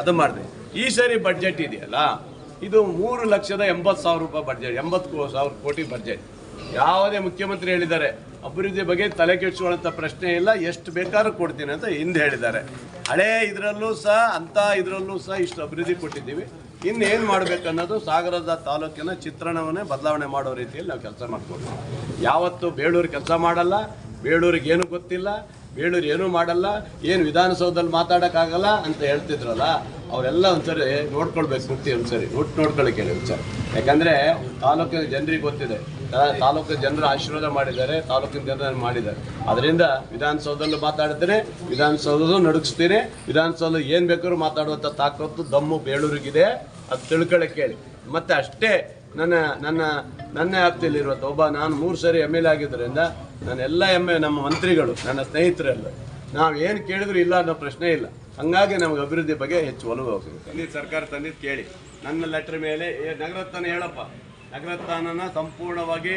ಅದು ಮಾಡಿದೆ. ಈ ಸರಿ ಬಡ್ಜೆಟ್ ಇದೆಯಲ್ಲ, ಇದು ಮೂರು ಲಕ್ಷದ ಎಂಬತ್ತು ಸಾವಿರ ರೂಪಾಯಿ ಬಡ್ಜೆಟ್ ಎಂಬತ್ತು ಸಾವಿರ ಕೋಟಿ ಬಡ್ಜೆಟ್ ಯಾವುದೇ ಮುಖ್ಯಮಂತ್ರಿ ಹೇಳಿದ್ದಾರೆ, ಅಭಿವೃದ್ಧಿ ಬಗ್ಗೆ ತಲೆ ಕೆಡಿಸ್ಕೊಳ್ಳೋಂಥ ಪ್ರಶ್ನೆ ಇಲ್ಲ, ಎಷ್ಟು ಬೇಕಾದ್ರೂ ಕೊಡ್ತೀನಿ ಅಂತ ಹಿಂದೆ ಹೇಳಿದ್ದಾರೆ. ಹಳೇ ಇದರಲ್ಲೂ ಸಹ ಅಂಥ ಇದರಲ್ಲೂ ಸಹ ಇಷ್ಟು ಅಭಿವೃದ್ಧಿ ಕೊಟ್ಟಿದ್ದೀವಿ. ಇನ್ನೇನು ಮಾಡಬೇಕನ್ನೋದು ಸಾಗರದ ತಾಲೂಕಿನ ಚಿತ್ರಣವನ್ನೇ ಬದಲಾವಣೆ ಮಾಡೋ ರೀತಿಯಲ್ಲಿ ನಾವು ಕೆಲಸ ಮಾಡ್ಕೊಳ್ತೀವಿ. ಯಾವತ್ತೂ ಬೇಳೂರು ಕೆಲಸ ಮಾಡಲ್ಲ, ಬೇಳೂರಿಗೆ ಏನು ಗೊತ್ತಿಲ್ಲ ಬೇಳೂರು ಏನೂ ಮಾಡಲ್ಲ, ಏನು ವಿಧಾನಸೌಧದಲ್ಲಿ ಮಾತಾಡೋಕ್ಕಾಗಲ್ಲ ಅಂತ ಹೇಳ್ತಿದ್ರಲ್ಲ, ಅವರೆಲ್ಲ ಒಂದ್ಸರಿ ನೋಡ್ಕೊಳ್ಬೇಕು ಕುರ್ತಿ ಒಂದ್ಸರಿ ಒಟ್ಟು ನೋಡ್ಕೊಳ್ಳೋಕೆ ಹೇಳಿ ಒಂದ್ಸರಿ. ಯಾಕಂದರೆ ತಾಲೂಕಿನ ಜನರಿಗೆ ಗೊತ್ತಿದೆ. ತಾಲೂಕಿನ ಜನರ ಆಶೀರ್ವಾದ ಮಾಡಿದ್ದಾರೆ, ತಾಲೂಕಿನ ಜನರ ಮಾಡಿದ್ದಾರೆ. ಅದರಿಂದ ವಿಧಾನಸೌಧದಲ್ಲೂ ಮಾತಾಡ್ತೇನೆ, ವಿಧಾನಸೌಧದಲ್ಲೂ ನಡುಗಿಸ್ತೀನಿ ವಿಧಾನಸೌಧ ಏನು ಬೇಕಾದ್ರೂ ಮಾತಾಡುವಂಥ ತಾಕತ್ತು ದಮ್ಮು ಬೇಳೂರಿಗಿದೆ ಅದು ತಿಳ್ಕೊಳ್ಳೋಕೆ ಹೇಳಿ. ಮತ್ತು ಅಷ್ಟೇ ನನ್ನ ನನ್ನ ನನ್ನ ವ್ಯಾಪ್ತಿಯಲ್ಲಿರುವಂಥ ಒಬ್ಬ ನಾನು ಮೂರು ಸರಿ ಎಂ ಎಲ್ ಆಗಿದ್ದರಿಂದ ನನ್ನ ಎಲ್ಲ ಎಂ ಎ ನಮ್ಮ ಮಂತ್ರಿಗಳು, ನನ್ನ ಸ್ನೇಹಿತರೆಲ್ಲ, ನಾವು ಏನು ಕೇಳಿದ್ರು ಇಲ್ಲ ಅನ್ನೋ ಪ್ರಶ್ನೆ ಇಲ್ಲ. ಹಂಗಾಗಿ ನಮಗೆ ಅಭಿವೃದ್ಧಿ ಬಗ್ಗೆ ಹೆಚ್ಚು ಒಲವು ಹೋಗ್ತದೆ ತಂದಿದ್ದು ಸರ್ಕಾರ ತಂದಿದ್ದು ಕೇಳಿ. ನನ್ನ ಲೆಟ್ರ್ ಮೇಲೆ ನಗರತ್ನ ಹೇಳಪ್ಪ. ನಗರತ್ನನ ಸಂಪೂರ್ಣವಾಗಿ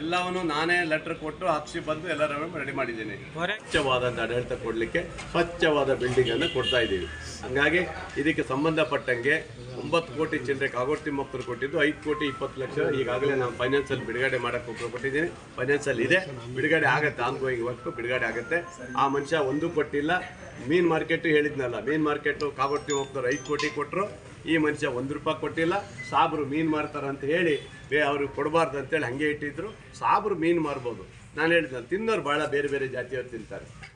ಎಲ್ಲವನ್ನು ನಾನೇ ಲೆಟರ್ ಕೊಟ್ಟು ಹಾಕ್ಸಿ ಬಂದು ಎಲ್ಲರನ್ನು ರೆಡಿ ಮಾಡಿದ್ದೀನಿ. ಸ್ವಚ್ಛವಾದಂಥ ಆಡಳಿತ ಕೊಡಲಿಕ್ಕೆ ಸ್ವಚ್ಛವಾದ ಬಿಲ್ಡಿಂಗ್ ಅನ್ನು ಕೊಡ್ತಾ ಇದ್ದೀವಿ. ಹಂಗಾಗಿ ಇದಕ್ಕೆ ಸಂಬಂಧಪಟ್ಟಂಗೆ ಒಂಬತ್ತು ಕೋಟಿ ಚಿಲ್ಲರೆ ಕಾಗೋಟಿ ಮಕ್ಕಳು ಕೊಟ್ಟಿದ್ದು ಐದು ಕೋಟಿ ಇಪ್ಪತ್ತು ಲಕ್ಷ ಈಗಾಗಲೇ ನಾನು ಫೈನಾನ್ಸಲ್ಲಿ ಬಿಡುಗಡೆ ಮಾಡಕ್ಕೆ ಒಬ್ಬರು ಕೊಟ್ಟಿದ್ದೀನಿ. ಫೈನಾನ್ಸಲ್ಲಿ ಇದೆ. ಬಿಡುಗಡೆ ಆಗುತ್ತೆ ಆನ್ ಗೋಯಿಂಗ್ ವರ್ಕ್ ಬಿಡುಗಡೆ ಆಗುತ್ತೆ. ಆ ಮನುಷ್ಯ ಒಂದೂ ಕೊಟ್ಟಿಲ್ಲ. ಮೀನ್ ಮಾರ್ಕೆಟ್ ಹೇಳಿದ್ನಲ್ಲ ಮೀನ್ ಮಾರ್ಕೆಟು ಕಾಗೋಟಿ ಹೋಗ್ತಾರೆ ಐದು ಕೋಟಿ ಕೊಟ್ಟರು ಈ ಮನುಷ್ಯ ಒಂದು ರೂಪಾಯಿ ಕೊಟ್ಟಿಲ್ಲ, ಸಾಬ್ರು ಮೀನು ಮಾರ್ತಾರೆ ಅಂತ ಹೇಳಿ ಬೇ ಅವ್ರಿಗೆ ಕೊಡಬಾರ್ದು ಅಂತೇಳಿ ಹಂಗೆ ಇಟ್ಟಿದ್ರು, ಸಾಬ್ರು ಮೀನು ಮಾರ್ಬೋದು. ನಾನು ಹೇಳಿದ್ನಲ್ಲ ತಿನ್ನೋರು ಭಾಳ ಬೇರೆ ಬೇರೆ ಜಾತಿಯವ್ರು ತಿಂತಾರೆ.